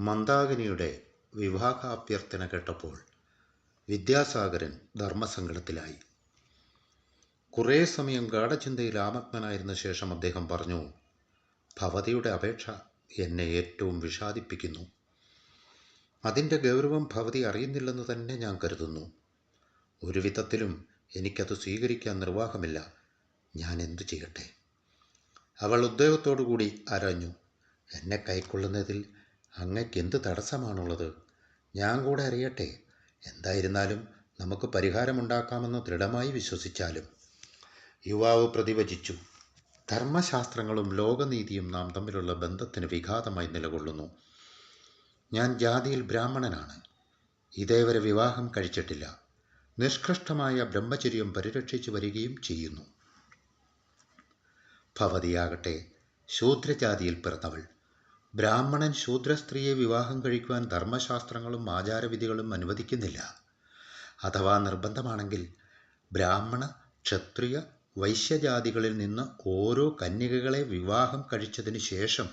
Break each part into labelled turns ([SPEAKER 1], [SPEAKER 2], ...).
[SPEAKER 1] മന്ദാകിനിയുടെ വിവാഹാഭ്യർത്ഥന കേട്ടപ്പോൾ വിദ്യാസാഗരൻ ധർമ്മസങ്കടത്തിലായി. കുറേ സമയം ഗാഠചിന്തയിൽ ആമഗ്നനായിരുന്ന ശേഷം അദ്ദേഹം പറഞ്ഞു ഭവതിയുടെ അപേക്ഷ എന്നെ ഏറ്റവും വിഷാദിപ്പിക്കുന്നു. അതിന്റെ ഗൗരവം ഭവതി അറിയുന്നില്ലെന്ന് തന്നെ ഞാൻ കരുതുന്നു. ഒരു വിധത്തിലും എനിക്കത് സ്വീകരിക്കാൻ നിർവാഹമില്ല. ഞാൻ എന്തു ചെയ്യട്ടെ? അവൾ ഉദ്യോഗത്തോടുകൂടി അരഞ്ഞു. എന്നെ കൈക്കൊള്ളുന്നതിൽ അങ്ങയ്ക്ക് എന്ത് തടസ്സമാണുള്ളത്? ഞാൻ കൂടെ അറിയട്ടെ. എന്തായിരുന്നാലും നമുക്ക് പരിഹാരമുണ്ടാക്കാമെന്ന് ദൃഢമായി വിശ്വസിച്ചാലും. യുവാവ് പ്രതിവചിച്ചു ധർമ്മശാസ്ത്രങ്ങളും ലോകനീതിയും നാം തമ്മിലുള്ള ബന്ധത്തിന് വിഘാതമായി നിലകൊള്ളുന്നു. ഞാൻ ജാതിയിൽ ബ്രാഹ്മണനാണ്. ഇതേവരെ വിവാഹം കഴിച്ചിട്ടില്ല. നിഷ്കൃഷ്ടമായ ബ്രഹ്മചര്യം പരിരക്ഷിച്ചു വരികയും ചെയ്യുന്നു. ഭവതിയാകട്ടെ. ശൂദ്രജാതിയിൽ പിറന്നവൾ. ബ്രാഹ്മണൻ ശൂദ്ര സ്ത്രീയെ വിവാഹം കഴിക്കുവാൻ ധർമ്മശാസ്ത്രങ്ങളും ആചാരവിധികളും അനുവദിക്കുന്നില്ല. അഥവാ നിർബന്ധമാണെങ്കിൽ ബ്രാഹ്മണ ക്ഷത്രിയ വൈശ്യജാതികളിൽ നിന്ന് ഓരോ കന്യകകളെ വിവാഹം കഴിച്ചതിന് ശേഷം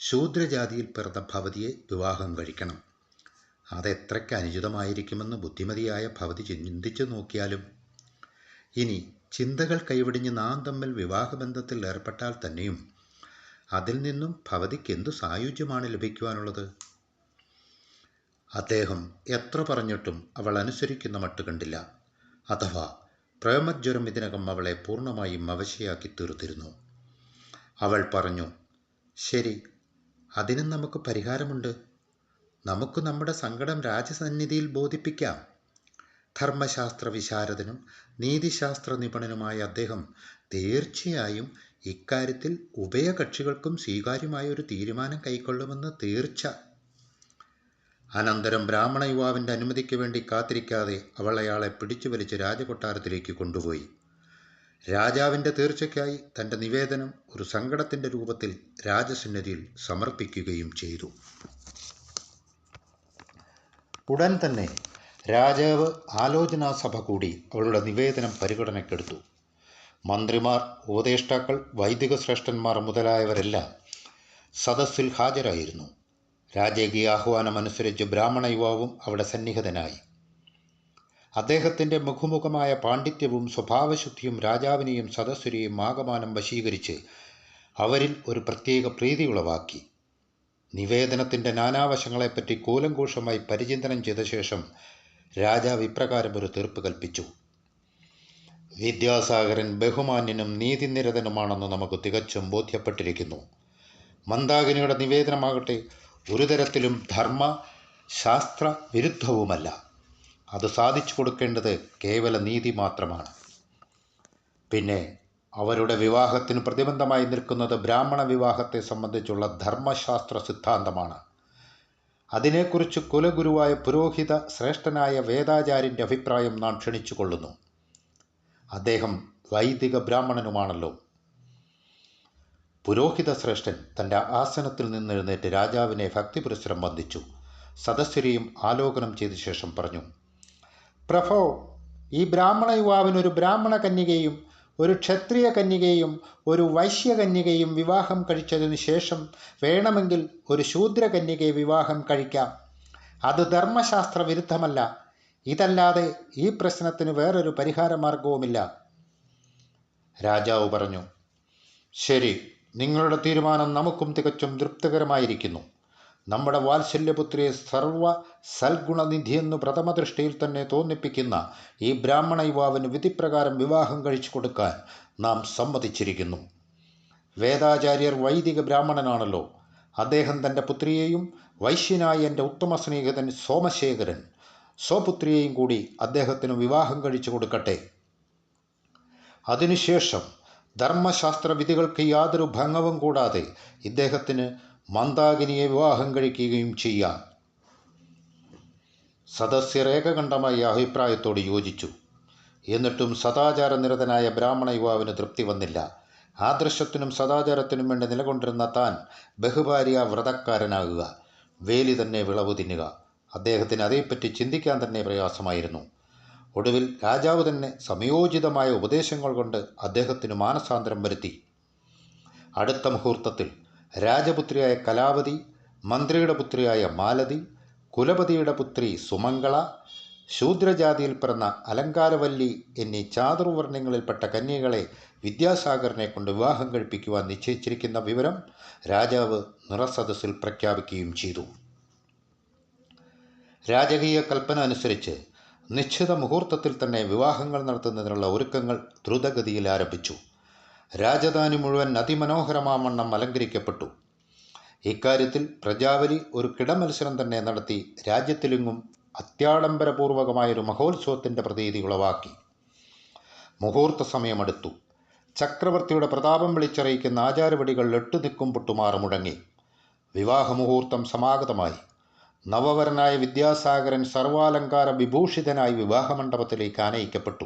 [SPEAKER 1] ശൂദ്രജാതിയിൽ പിറന്ന ഭവതിയെ വിവാഹം കഴിക്കണം. അതെത്രയ്ക്ക് അനുചിതമായിരിക്കുമെന്ന് ബുദ്ധിമതിയായ ഭവതി ചിന്തിച്ചു നോക്കിയാലും ഇനി ചിന്തകൾ കൈവിടിഞ്ഞ് നാം തമ്മിൽ വിവാഹബന്ധത്തിൽ ഏർപ്പെട്ടാൽ തന്നെയും അതിൽ നിന്നും ഭവതിക്ക് എന്തു സായുജ്യമാണ് ലഭിക്കുവാനുള്ളത്? അദ്ദേഹം എത്ര പറഞ്ഞിട്ടും അവൾ അനുസരിക്കുന്ന മട്ട് കണ്ടില്ല. അഥവാ പ്രേമജ്വരം ഇതിനകം അവളെ പൂർണമായും അവശയാക്കി തീർത്തിരുന്നു. അവൾ പറഞ്ഞു ശരി അതിനും നമുക്ക് പരിഹാരമുണ്ട്. നമുക്ക് നമ്മുടെ സങ്കടം രാജസന്നിധിയിൽ ബോധിപ്പിക്കാം. ധർമ്മശാസ്ത്ര വിശാരദനും നീതിശാസ്ത്ര നിപുണനുമായ അദ്ദേഹം തീർച്ചയായും ഇക്കാര്യത്തിൽ ഉഭയകക്ഷികൾക്കും സ്വീകാര്യമായ ഒരു തീരുമാനം കൈക്കൊള്ളുമെന്ന് തീർച്ച. അനന്തരം ബ്രാഹ്മണ യുവാവിന്റെ അനുമതിക്ക് വേണ്ടി കാത്തിരിക്കാതെ അവൾ അയാളെ പിടിച്ചു വലിച്ച് രാജകൊട്ടാരത്തിലേക്ക് കൊണ്ടുപോയി. രാജാവിന്റെ തീർച്ചയ്ക്കായി തന്റെ നിവേദനം ഒരു സങ്കടത്തിന്റെ രൂപത്തിൽ രാജസന്നിധിയിൽ സമർപ്പിക്കുകയും ചെയ്തു. ഉടൻ തന്നെ രാജാവ് ആലോചനാ സഭ കൂടി അവളുടെ നിവേദനം പരിഗണനയ്ക്കെടുത്തു. മന്ത്രിമാർ ഉപദേഷ്ടാക്കൾ വൈദിക ശ്രേഷ്ഠന്മാർ മുതലായവരെല്ലാം സദസ്സിൽ ഹാജരായിരുന്നു. രാജകീയ ആഹ്വാനമനുസരിച്ച് ബ്രാഹ്മണ യുവാവും അവിടെ സന്നിഹിതനായി. അദ്ദേഹത്തിന്റെ മുഖമുഖമായ പാണ്ഡിത്യവും സ്വഭാവശുദ്ധിയും രാജാവിനെയും സദസ്സുരെയും ആകമാനം വശീകരിച്ച് അവരിൽ ഒരു പ്രത്യേക പ്രീതി ഉളവാക്കി. നിവേദനത്തിന്റെ നാനാവശങ്ങളെപ്പറ്റി കൂലങ്കൂഷമായി പരിചിന്തനം ചെയ്ത ശേഷം രാജാവ് ഇപ്രകാരം ഒരു തീർപ്പ് കൽപ്പിച്ചു. വിദ്യാസാഗരൻ ബഹുമാന്യനും നീതിനിരതനുമാണെന്ന് നമുക്ക് തികച്ചും ബോധ്യപ്പെട്ടിരിക്കുന്നു. മന്ദാകിനിയുടെ നിവേദനമാകട്ടെ ഒരു തരത്തിലും ധർമ്മ ശാസ്ത്ര വിരുദ്ധവുമല്ല അത് സാധിച്ചു കൊടുക്കേണ്ടത് കേവല നീതി മാത്രമാണ്. പിന്നെ അവരുടെ വിവാഹത്തിന് പ്രതിബന്ധമായി നിൽക്കുന്നത് ബ്രാഹ്മണ വിവാഹത്തെ സംബന്ധിച്ചുള്ള ധർമ്മശാസ്ത്ര സിദ്ധാന്തമാണ്. അതിനെക്കുറിച്ച് കുലഗുരുവായ പുരോഹിത ശ്രേഷ്ഠനായ വേദാചാര്യന്റെ അഭിപ്രായം നാം ക്ഷണിച്ചു കൊള്ളുന്നു അദ്ദേഹം വൈദിക ബ്രാഹ്മണനുമാണല്ലോ. പുരോഹിത ശ്രേഷ്ഠൻ തന്റെ ആസനത്തിൽ നിന്നെഴുന്നേറ്റ് രാജാവിനെ ഭക്തിപുരസ്സരം വന്ദിച്ചു. സദസ്യരെയും ആലോകനം ചെയ്ത ശേഷം പറഞ്ഞു പ്രഭോ ഈ ബ്രാഹ്മണ യുവാവിനൊരു ബ്രാഹ്മണ കന്യകയും ഒരു ക്ഷത്രിയ കന്യകയും ഒരു വൈശ്യ കന്യകയും വിവാഹം കഴിച്ചതിനു ശേഷം വേണമെങ്കിൽ ഒരു ശൂദ്ര കന്യകയെ വിവാഹം കഴിക്കാം. അത് ധർമ്മശാസ്ത്ര വിരുദ്ധമല്ല ഇതല്ലാതെ ഈ പ്രശ്നത്തിന് വേറൊരു പരിഹാര മാർഗവുമില്ല രാജാവ് പറഞ്ഞു ശരി നിങ്ങളുടെ തീരുമാനം നമുക്കും തികച്ചും തൃപ്തികരമായിരിക്കുന്നു. നമ്മുടെ വാത്സല്യപുത്രിയെ സർവ സൽഗുണനിധിയെന്ന് പ്രഥമ ദൃഷ്ടിയിൽ തന്നെ തോന്നിപ്പിക്കുന്ന ഈ ബ്രാഹ്മണ യുവാവിന് വിധിപ്രകാരം വിവാഹം കഴിച്ചു കൊടുക്കാൻ നാം സമ്മതിച്ചിരിക്കുന്നു. വേദാചാര്യർ വൈദിക ബ്രാഹ്മണനാണല്ലോ. അദ്ദേഹം തന്റെ പുത്രിയെയും വൈശ്യനായ എന്റെ ഉത്തമ സ്നേഹിതൻ സോമശേഖരൻ. സ്വപുത്രിയെയും കൂടി അദ്ദേഹത്തിന് വിവാഹം കഴിച്ചു കൊടുക്കട്ടെ. അതിനുശേഷം ധർമ്മശാസ്ത്ര വിധികൾക്ക് യാതൊരു ഭംഗവും കൂടാതെ ഇദ്ദേഹത്തിന് മന്ദാകിനിയെ വിവാഹം കഴിക്കുകയും ചെയ്യാം സദസ്യ ഏകകണ്ഠമായി അഭിപ്രായത്തോട് യോജിച്ചു. എന്നിട്ടും സദാചാരനിരതനായ ബ്രാഹ്മണ യുവാവിന് തൃപ്തി വന്നില്ല. ആദർശത്തിനും സദാചാരത്തിനും വേണ്ടി നിലകൊണ്ടിരുന്ന താൻ ബഹുഭാര്യ വ്രതക്കാരനാകുക. വേലി തന്നെ വിളവ് തിന്നുക. അദ്ദേഹത്തിന് അതേപ്പറ്റി ചിന്തിക്കാൻ തന്നെ പ്രയാസമായിരുന്നു. ഒടുവിൽ രാജാവ് തന്നെ സമയോചിതമായ ഉപദേശങ്ങൾ കൊണ്ട് അദ്ദേഹത്തിന് മാനസാന്തരം വരുത്തി. അടുത്ത മുഹൂർത്തത്തിൽ രാജപുത്രിയായ കലാവതി മന്ത്രിയുടെ പുത്രിയായ മാലതി കുലപതിയുടെ പുത്രി സുമംഗള ശൂദ്രജാതിയിൽ പിറന്ന അലങ്കാരവല്ലി എന്നീ ചാതുർവർണങ്ങളിൽപ്പെട്ട കന്യകളെ വിദ്യാസാഗറിനെ കൊണ്ട് വിവാഹം കഴിപ്പിക്കുവാൻ നിശ്ചയിച്ചിരിക്കുന്ന വിവരം രാജാവ് നിറസദസ്സിൽ പ്രഖ്യാപിക്കുകയും ചെയ്തു. രാജകീയ കൽപ്പന അനുസരിച്ച് നിശ്ചിത മുഹൂർത്തത്തിൽ തന്നെ വിവാഹങ്ങൾ നടത്തുന്നതിനുള്ള ഒരുക്കങ്ങൾ ദ്രുതഗതിയിൽ ആരംഭിച്ചു. രാജധാനി മുഴുവൻ അതിമനോഹരമാവണ്ണം അലങ്കരിക്കപ്പെട്ടു. ഇക്കാര്യത്തിൽ പ്രജാവലി ഒരു കിടമത്സരം തന്നെ നടത്തി രാജ്യത്തിലെങ്ങും അത്യാഡംബരപൂർവകമായൊരു മഹോത്സവത്തിന്റെ പ്രതീതി ഉളവാക്കി. മുഹൂർത്ത സമയമെടുത്തു. ചക്രവർത്തിയുടെ പ്രതാപം വിളിച്ചറിയിക്കുന്ന ആചാരവടികൾ എട്ടു നിൽക്കും പൊട്ടുമാറ് മുടങ്ങി. വിവാഹമുഹൂർത്തം സമാഗതമായി. നവവരനായ വിദ്യാസാഗരൻ സർവാലങ്കാര വിഭൂഷിതനായി വിവാഹമണ്ഡപത്തിലേക്ക് ആനയിക്കപ്പെട്ടു.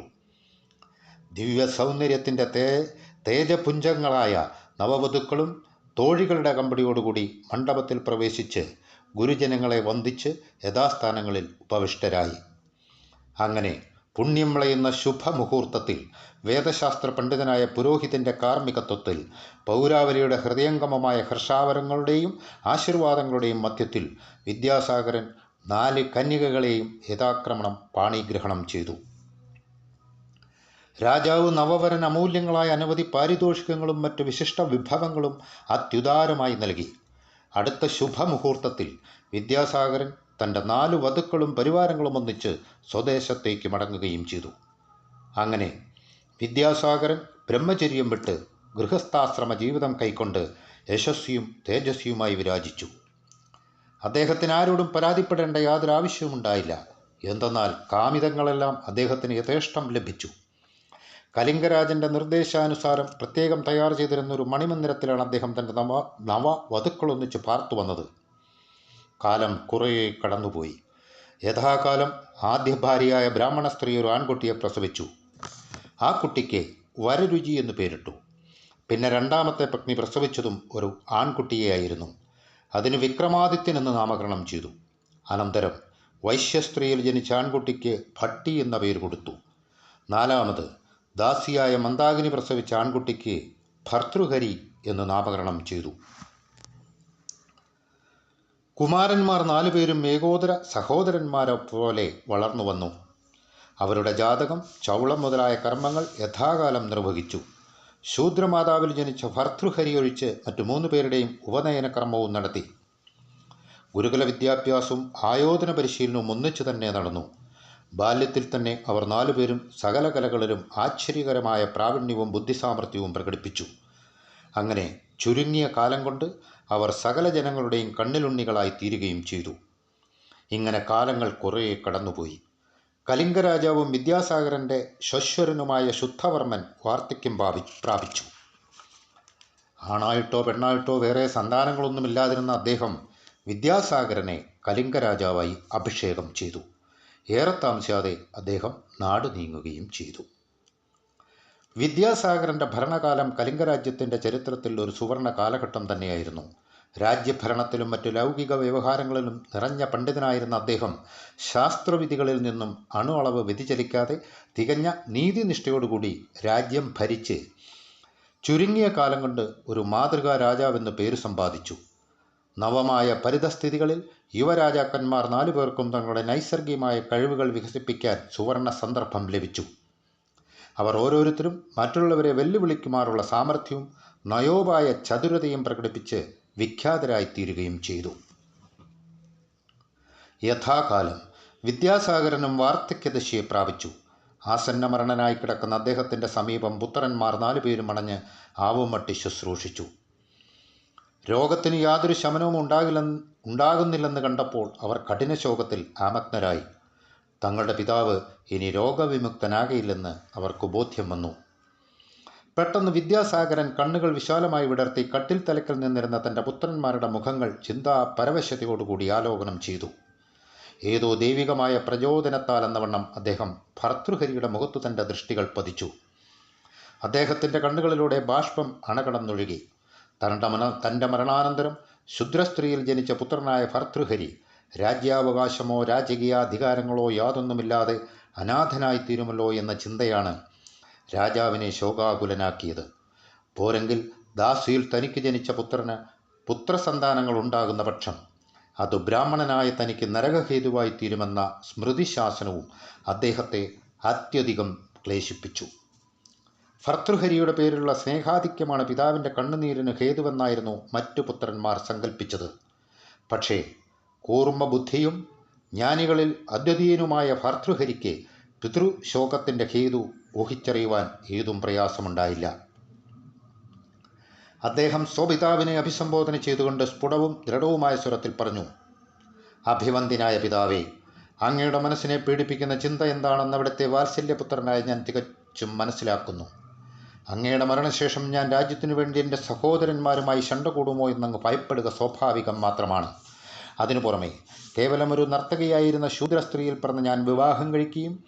[SPEAKER 1] ദിവ്യ സൗന്ദര്യത്തിന്റെ തേ തേജപുഞ്ചങ്ങളായ നവവധുക്കളും തോഴികളുടെ കമ്പടിയോടുകൂടി മണ്ഡപത്തിൽ പ്രവേശിച്ച് ഗുരുജനങ്ങളെ വന്ദിച്ച് യഥാസ്ഥാനങ്ങളിൽ ഉപവിഷ്ടരായി. അങ്ങനെ പുണ്യം വിളയുന്ന ശുഭമുഹൂർത്തത്തിൽ വേദശാസ്ത്ര പണ്ഡിതനായ പുരോഹിതന്റെ കാർമ്മികത്വത്തിൽ പൗരാവലിയുടെ ഹൃദയംഗമമായ ഹർഷാവരങ്ങളുടെയും ആശീർവാദങ്ങളുടെയും മധ്യത്തിൽ വിദ്യാസാഗരൻ നാല് കന്യകകളെയും യഥാക്രമണം പാണിഗ്രഹണം ചെയ്തു. രാജാവ് നവവരൻ അമൂല്യങ്ങളായ അനവധി പാരിതോഷികങ്ങളും മറ്റ് വിശിഷ്ട വിഭവങ്ങളും അത്യുദാരമായി നൽകി. അടുത്ത ശുഭമുഹൂർത്തത്തിൽ വിദ്യാസാഗരൻ തന്റെ നാല് വധുക്കളും പരിവാരങ്ങളും ഒന്നിച്ച് സ്വദേശത്തേക്ക് മടങ്ങുകയും ചെയ്തു. അങ്ങനെ വിദ്യാസാഗരൻ ബ്രഹ്മചര്യം വിട്ട് ഗൃഹസ്ഥാശ്രമ ജീവിതം കൈക്കൊണ്ട് യശസ്വിയും തേജസ്വിയുമായി വിരാജിച്ചു. അദ്ദേഹത്തിന് ആരോടും പരാതിപ്പെടേണ്ട യാതൊരു ആവശ്യവും ഉണ്ടായില്ല. എന്തെന്നാൽ കാമിതങ്ങളെല്ലാം അദ്ദേഹത്തിന് യഥേഷ്ടം ലഭിച്ചു. കലിംഗരാജന്റെ നിർദ്ദേശാനുസാരം പ്രത്യേകം തയ്യാർ ചെയ്തിരുന്ന ഒരു മണിമന്ദിരത്തിലാണ് അദ്ദേഹം തന്റെ നവ നവ വധുക്കളൊന്നിച്ച് പാർത്തു വന്നത്. കാലം കുറേ കടന്നുപോയി. യഥാകാലം ആദ്യ ഭാര്യയായ ബ്രാഹ്മണ സ്ത്രീ ഒരു ആൺകുട്ടിയെ പ്രസവിച്ചു. ആ കുട്ടിക്ക് വരരുചി എന്ന് പേരിട്ടു. പിന്നെ രണ്ടാമത്തെ പത്നി പ്രസവിച്ചതും ഒരു ആൺകുട്ടിയെയായിരുന്നു. അതിന് വിക്രമാദിത്യൻ എന്ന് നാമകരണം ചെയ്തു. അനന്തരം വൈശ്യസ്ത്രീയിൽ ജനിച്ച ആൺകുട്ടിക്ക് ഭട്ടി എന്ന പേര് കൊടുത്തു. നാലാമത് ദാസിയായ മന്ദാകിനി പ്രസവിച്ച ആൺകുട്ടിക്ക് ഭർതൃഹരി എന്ന് നാമകരണം ചെയ്തു. കുമാരന്മാർ നാലുപേരും ഏകോദര സഹോദരന്മാരെ പോലെ വളർന്നു വന്നു. അവരുടെ ജാതകം ചൗളം മുതലായ കർമ്മങ്ങൾ യഥാകാലം നിർവഹിച്ചു. ശൂദ്രമാതാവിൽ ജനിച്ച ഭർതൃഹരി ഒഴിച്ച് മറ്റു മൂന്ന് പേരുടെയും ഉപനയന കർമ്മവും നടത്തി. ഗുരുകുല വിദ്യാഭ്യാസവും ആയോധന പരിശീലനവും ഒന്നിച്ചു തന്നെ നടന്നു. ബാല്യത്തിൽ തന്നെ അവർ നാലുപേരും സകല കലകളിലും ആശ്ചര്യകരമായ പ്രാവീണ്യവും ബുദ്ധിസാമർഥ്യവും പ്രകടിപ്പിച്ചു. അങ്ങനെ ചുരുങ്ങിയ കാലം കൊണ്ട് അവർ സകല ജനങ്ങളുടെയും കണ്ണിലുണ്ണികളായി തീരുകയും ചെയ്തു. ഇങ്ങനെ കാലങ്ങൾ കുറേ കടന്നുപോയി. കലിംഗരാജാവും വിദ്യാസാഗരന്റെ ശശ്വരനുമായ ശുദ്ധവർമ്മൻ വാർദ്ധക്യം പ്രാപിച്ചു. ആണായിട്ടോ പെണ്ണായിട്ടോ വേറെ സന്താനങ്ങളൊന്നുമില്ലാതിരുന്ന അദ്ദേഹം വിദ്യാസാഗരനെ കലിംഗരാജാവായി അഭിഷേകം ചെയ്തു. ഏറെ താമസിയാതെ അദ്ദേഹം നാട് നീങ്ങുകയും ചെയ്തു. വിദ്യാസാഗരന്റെ ഭരണകാലം കലിംഗരാജ്യത്തിന്റെ ചരിത്രത്തിൽ ഒരു സുവർണ കാലഘട്ടം തന്നെയായിരുന്നു. രാജ്യഭരണത്തിലും മറ്റു ലൗകിക വ്യവഹാരങ്ങളിലും നിറഞ്ഞ പണ്ഡിതനായിരുന്ന അദ്ദേഹം ശാസ്ത്രവിധികളിൽ നിന്നും അണു അളവ് വ്യതിചലിക്കാതെ തികഞ്ഞ നീതിനിഷ്ഠയോടുകൂടി രാജ്യം ഭരിച്ച് ചുരുങ്ങിയ കാലം കൊണ്ട് ഒരു മാതൃകാ രാജാവെന്ന് പേര് സമ്പാദിച്ചു. നവമായ പരിതസ്ഥിതികളിൽ യുവരാജാക്കന്മാർ നാലു പേർക്കും തങ്ങളുടെ നൈസർഗികമായ കഴിവുകൾ വികസിപ്പിക്കാൻ സുവർണ സന്ദർഭം ലഭിച്ചു. അവർ ഓരോരുത്തരും മറ്റുള്ളവരെ വെല്ലുവിളിക്കുമാറുള്ള സാമർഥ്യവും നയോപായ ചതുരതയും പ്രകടിപ്പിച്ച് വിഖ്യാതരായിത്തീരുകയും ചെയ്തു. യഥാകാലം വിദ്യാസാഗരനും വാർദ്ധക്യദശയെ പ്രാപിച്ചു. ആസന്നമരണനായി കിടക്കുന്ന അദ്ദേഹത്തിന്റെ സമീപം പുത്രന്മാർ നാലുപേരും അണഞ്ഞ് ആവുമട്ടി ശുശ്രൂഷിച്ചു. രോഗത്തിന് യാതൊരു ശമനവും ഉണ്ടാകില്ലെന്ന് ഉണ്ടാകുന്നില്ലെന്ന് കണ്ടപ്പോൾ അവർ കഠിന ശോകത്തിൽ ആമഗ്നരായി. തങ്ങളുടെ പിതാവ് ഇനി രോഗവിമുക്തനാകയില്ലെന്ന് അവർക്ക് ബോധ്യം വന്നു. പെട്ടെന്ന് വിദ്യാസാഗരൻ കണ്ണുകൾ വിശാലമായി വിടർത്തി കട്ടിൽ തലക്കൽ നിന്നിരുന്ന തന്റെ പുത്രന്മാരുടെ മുഖങ്ങൾ ചിന്താ പരവശതയോടുകൂടി ആലോകനം ചെയ്തു. ഏതോ ദൈവികമായ പ്രചോദനത്താൽ എന്നവണ്ണം അദ്ദേഹം ഭർതൃഹരിയുടെ മുഖത്തു തന്റെ ദൃഷ്ടികൾ പതിച്ചു. അദ്ദേഹത്തിന്റെ കണ്ണുകളിലൂടെ ബാഷ്പം അണകടന്നൊഴുകി. തന്റെ മന തന്റെ മരണാനന്തരം ശുദ്രസ്ത്രീയിൽ ജനിച്ച പുത്രനായ ഭർതൃഹരി രാജ്യാവകാശമോ രാജകീയ അധികാരങ്ങളോ യാതൊന്നുമില്ലാതെ അനാഥനായിത്തീരുമല്ലോ എന്ന ചിന്തയാണ് രാജാവിനെ ശോകാകുലനാക്കിയത്. പോരെങ്കിൽ ദാസിയിൽ തനിക്ക് ജനിച്ച പുത്രന് പുത്രസന്താനങ്ങൾ ഉണ്ടാകുന്ന പക്ഷം അത് ബ്രാഹ്മണനായ തനിക്ക് നരകഹേതുവായി തീരുമെന്ന സ്മൃതിശാസനവും അദ്ദേഹത്തെ അത്യധികം ക്ലേശിപ്പിച്ചു. ഭർത്തൃഹരിയുടെ പേരിലുള്ള സ്നേഹാധിക്യമാണ് പിതാവിന്റെ കണ്ണുനീരിന് ഹേതുവെന്നായിരുന്നു മറ്റു പുത്രന്മാർ സങ്കല്പിച്ചത് പക്ഷേ കൂർമ്മ ബുദ്ധിയും ജ്ഞാനികളിൽ അദ്വിതീയനുമായ ഭർതൃഹരിക്ക് പിതൃശോകത്തിന്റെ ഹേതു ഊഹിച്ചറിയുവാൻ ഏതും പ്രയാസമുണ്ടായില്ല. അദ്ദേഹം സ്വപിതാവിനെ അഭിസംബോധന ചെയ്തുകൊണ്ട് സ്ഫുടവും ദൃഢവുമായ സ്വരത്തിൽ പറഞ്ഞു അഭിവന്ദിനായ പിതാവേ അങ്ങയുടെ മനസ്സിനെ പീഡിപ്പിക്കുന്ന ചിന്ത എന്താണെന്ന് അവിടുത്തെ വാത്സല്യപുത്രനായ ഞാൻ തികച്ചും മനസ്സിലാക്കുന്നു. അങ്ങയുടെ മരണശേഷം ഞാൻ രാജ്യത്തിനു വേണ്ടി എന്റെ സഹോദരന്മാരുമായി ശണ്ട കൂടുമോ എന്നങ്ങ് ഭയപ്പെടുക സ്വാഭാവികം മാത്രമാണ്. അതിനു പുറമെ കേവലം ഒരു നർത്തകിയായിരുന്ന ശൂദ്ര സ്ത്രീയിൽ പറഞ്ഞ് ഞാൻ വിവാഹം കഴിക്കുകയും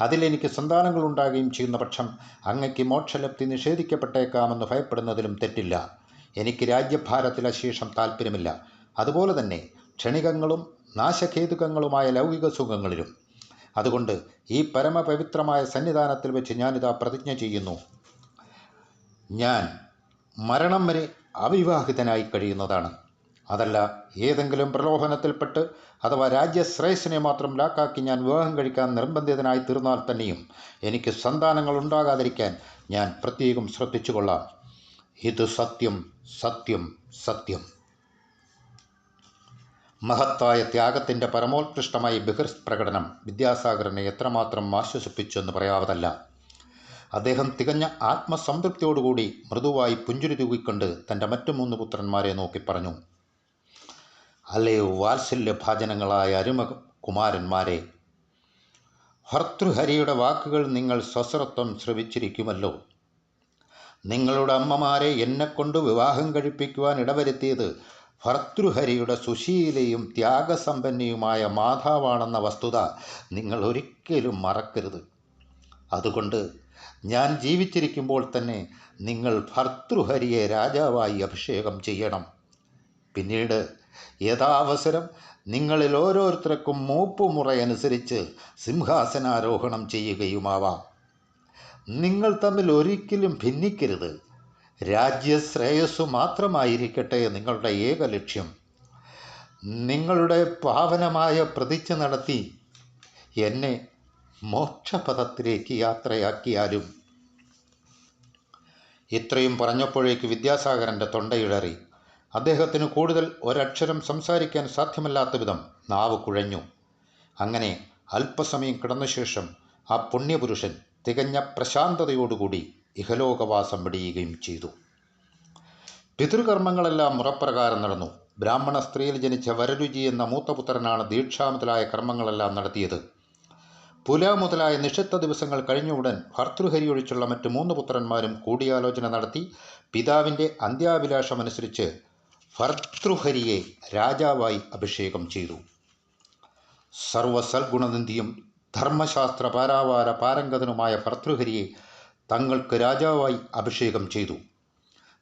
[SPEAKER 1] അതിലെനിക്ക് സന്താനങ്ങൾ ഉണ്ടാകുകയും ചെയ്യുന്ന പക്ഷം അങ്ങയ്ക്ക് മോക്ഷലബ്ധി നിഷേധിക്കപ്പെട്ടേക്കാമെന്ന് ഭയപ്പെടുന്നതിലും തെറ്റില്ല. എനിക്ക് രാജ്യഭാരത്തിൽ അശേഷം താല്പര്യമില്ല അതുപോലെ തന്നെ ക്ഷണികങ്ങളും നാശഖേതുകങ്ങളുമായ ലൗകിക സുഖങ്ങളിലും. അതുകൊണ്ട് ഈ പരമപവിത്രമായ സന്നിധാനത്തിൽ വെച്ച് ഞാനിതാ പ്രതിജ്ഞ ചെയ്യുന്നു. ഞാൻ മരണം വരെ അവിവാഹിതനായി കഴിയുന്നതാണ്. അതല്ല ഏതെങ്കിലും പ്രലോഭനത്തിൽപ്പെട്ട് അഥവാ രാജ്യശ്രേയസിനെ മാത്രം ലാക്കാക്കി ഞാൻ വിവാഹം കഴിക്കാൻ നിർബന്ധിതനായി തീർന്നാൽ തന്നെയും എനിക്ക് സന്താനങ്ങൾ ഉണ്ടാകാതിരിക്കാൻ ഞാൻ പ്രത്യേകം ശ്രദ്ധിച്ചുകൊള്ളാം. ഇത് സത്യം സത്യം സത്യം. മഹത്തായ ത്യാഗത്തിന്റെ പരമോത്കൃഷ്ടമായ ബഹിർസ് പ്രകടനം വിദ്യാസാഗറിനെ എത്രമാത്രം ആശ്വസിപ്പിച്ചു എന്ന് പറയാവതല്ല. അദ്ദേഹം തികഞ്ഞ ആത്മസംതൃപ്തിയോടുകൂടി മൃദുവായി പുഞ്ചുരി തൂകിക്കൊണ്ട് തന്റെ മറ്റു മൂന്ന് പുത്രന്മാരെ നോക്കി പറഞ്ഞു. അല്ലയോ വാത്സല്യഭാജനങ്ങളായ അരുമ കുമാരന്മാരെ ഭർത്തൃഹരിയുടെ വാക്കുകൾ നിങ്ങൾ സ്വസ്രത്വം ശ്രവിച്ചിരിക്കുമല്ലോ. നിങ്ങളുടെ അമ്മമാരെ എന്നെക്കൊണ്ട് വിവാഹം കഴിപ്പിക്കുവാൻ ഇടവരുത്തിയത് ഭർത്തൃഹരിയുടെ സുശീലയും ത്യാഗസമ്പന്നയുമായ മാതാവാണെന്ന വസ്തുത നിങ്ങൾ ഒരിക്കലും മറക്കരുത്. അതുകൊണ്ട് ഞാൻ ജീവിച്ചിരിക്കുമ്പോൾ തന്നെ നിങ്ങൾ ഭർത്തൃഹരിയെ രാജാവായി അഭിഷേകം ചെയ്യണം. പിന്നീട് യഥാവസരം നിങ്ങളിൽ ഓരോരുത്തർക്കും മൂപ്പുമുറയനുസരിച്ച് സിംഹാസനാരോഹണം ചെയ്യുകയുമാവാം. നിങ്ങൾ തമ്മിൽ ഒരിക്കലും ഭിന്നിക്കരുത്. രാജ്യശ്രേയസ്സു മാത്രമായിരിക്കട്ടെ നിങ്ങളുടെ ഏക ലക്ഷ്യം. നിങ്ങളുടെ പാവനമായ പ്രതിജ്ഞ നടത്തി എന്നെ മോക്ഷപഥത്തിലേക്ക് യാത്രയാക്കിയാലും. ഇത്രയും പറഞ്ഞപ്പോഴേക്ക് വിദ്യാസാഗരന്റെ തൊണ്ടയിടറി അദ്ദേഹത്തിന് കൂടുതൽ ഒരക്ഷരം സംസാരിക്കാൻ സാധ്യമല്ലാത്ത വിധം നാവ് കുഴഞ്ഞു. അങ്ങനെ അല്പസമയം കിടന്ന ശേഷം ആ പുണ്യപുരുഷൻ തികഞ്ഞ പ്രശാന്തതയോടുകൂടി ഇഹലോകവാസം വെടിയുകയും ചെയ്തു. പിതൃകർമ്മങ്ങളെല്ലാം മുറപ്രകാരം നടന്നു. ബ്രാഹ്മണ സ്ത്രീയിൽ ജനിച്ച വരരുചി എന്ന മൂത്തപുത്രനാണ് ദീക്ഷാമുതലായ കർമ്മങ്ങളെല്ലാം നടത്തിയത്. പുല മുതലായ നിഷിദ്ധ ദിവസങ്ങൾ കഴിഞ്ഞ ഉടൻ ഭർതൃഹരി ഒഴിച്ചുള്ള മറ്റ് മൂന്ന് പുത്രന്മാരും കൂടിയാലോചന നടത്തി പിതാവിന്റെ അന്ത്യാഭിലാഷമനുസരിച്ച് ഭർതൃഹരിയെ രാജാവായി അഭിഷേകം ചെയ്തു. സർവസൽഗുണനിധിയും ധർമ്മശാസ്ത്ര പാരാവാര പാരംഗതനുമായ ഭർത്തൃഹരിയെ തങ്ങൾക്ക് രാജാവായി അഭിഷേകം ചെയ്തു.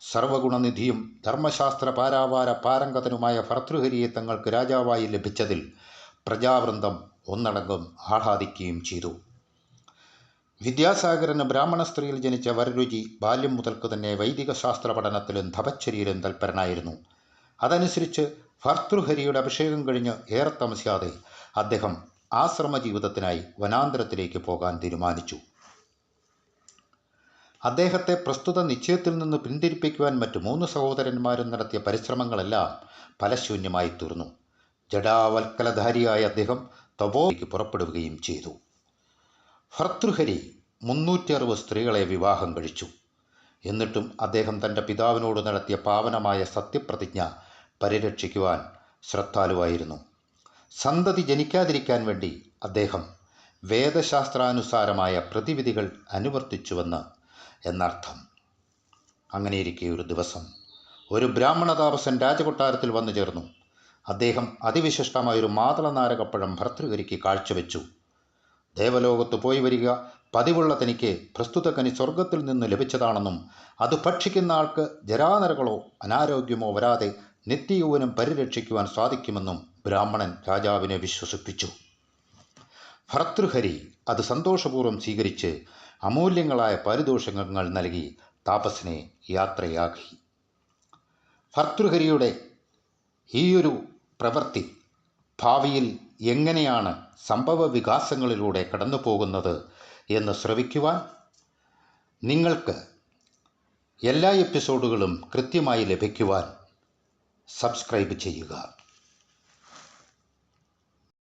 [SPEAKER 1] സർവഗുണനിധിയും ധർമ്മശാസ്ത്ര പാരാവാര പാരംഗതനുമായ ഭർത്തൃഹരിയെ തങ്ങൾക്ക് രാജാവായി ലഭിച്ചതിൽ പ്രജാവൃന്ദം ഒന്നടങ്കം ആഹ്ലാദിക്കുകയും ചെയ്തു. വിദ്യാസാഗരന് ബ്രാഹ്മണ സ്ത്രീയിൽ ജനിച്ച വരരുചി ബാല്യം മുതൽക്ക് തന്നെ വൈദിക ശാസ്ത്ര പഠനത്തിലും തപച്ചര്യയിലും തൽപരനായിരുന്നു. അതനുസരിച്ച് ഭർത്തൃഹരിയുടെ അഭിഷേകം കഴിഞ്ഞ് ഏറെ താമസിയാതെ അദ്ദേഹം ആശ്രമ ജീവിതത്തിനായി വനാന്തരത്തിലേക്ക് പോകാൻ തീരുമാനിച്ചു. അദ്ദേഹത്തെ പ്രസ്തുത നിശ്ചയത്തിൽ നിന്ന് പിന്തിരിപ്പിക്കുവാൻ മറ്റ് മൂന്ന് സഹോദരന്മാരും നടത്തിയ പരിശ്രമങ്ങളെല്ലാം ഫലശൂന്യമായി തീർന്നു. ജഡാവൽക്കലധാരിയായ അദ്ദേഹം തപോയ്ക്ക് പുറപ്പെടുകയും ചെയ്തു. ഭർത്തൃഹരി മുന്നൂറ്റി അറുപത് സ്ത്രീകളെ വിവാഹം കഴിച്ചു. എന്നിട്ടും അദ്ദേഹം തന്റെ പിതാവിനോട് നടത്തിയ പാവനമായ സത്യപ്രതിജ്ഞ പരിരക്ഷിക്കുവാൻ ശ്രദ്ധാലുവായിരുന്നു. സന്തതി ജനിക്കാതിരിക്കാൻ വേണ്ടി അദ്ദേഹം വേദശാസ്ത്രാനുസാരമായ പ്രതിവിധികൾ അനുവർത്തിച്ചുവെന്ന് എന്നർത്ഥം. അങ്ങനെയിരിക്കെ ഒരു ദിവസം ഒരു ബ്രാഹ്മണ താപസൻ രാജകൊട്ടാരത്തിൽ വന്നു ചേർന്നു. അദ്ദേഹം അതിവിശിഷ്ടമായൊരു മാതളനാരകപ്പഴം ഭർത്തൃകരിക്ക് കാഴ്ചവെച്ചു. ദേവലോകത്ത് പോയി വരിക പതിവുള്ള തനിക്ക് പ്രസ്തുത കനി സ്വർഗത്തിൽ നിന്ന് ലഭിച്ചതാണെന്നും അത് ഭക്ഷിക്കുന്ന ആൾക്ക് ജരാനരകളോ അനാരോഗ്യമോ വരാതെ നിത്യയൗവനം പരിരക്ഷിക്കുവാൻ സാധിക്കുമെന്നും ബ്രാഹ്മണൻ രാജാവിനെ വിശ്വസിപ്പിച്ചു. ഭർത്തൃഹരി അത് സന്തോഷപൂർവം സ്വീകരിച്ച് അമൂല്യങ്ങളായ പാരിതോഷികങ്ങൾ നൽകി താപസിനെ യാത്രയാക്കി. ഭർത്തൃഹരിയുടെ ഈയൊരു പ്രവൃത്തി ഭാവിയിൽ എങ്ങനെയാണ് സംഭവ വികാസങ്ങളിലൂടെ കടന്നു പോകുന്നത് എന്ന് ശ്രവിക്കുവാൻ നിങ്ങൾക്ക് എല്ലാ എപ്പിസോഡുകളും കൃത്യമായി ലഭിക്കുവാൻ സബ്സ്ക്രൈബ് ചെയ്യുക.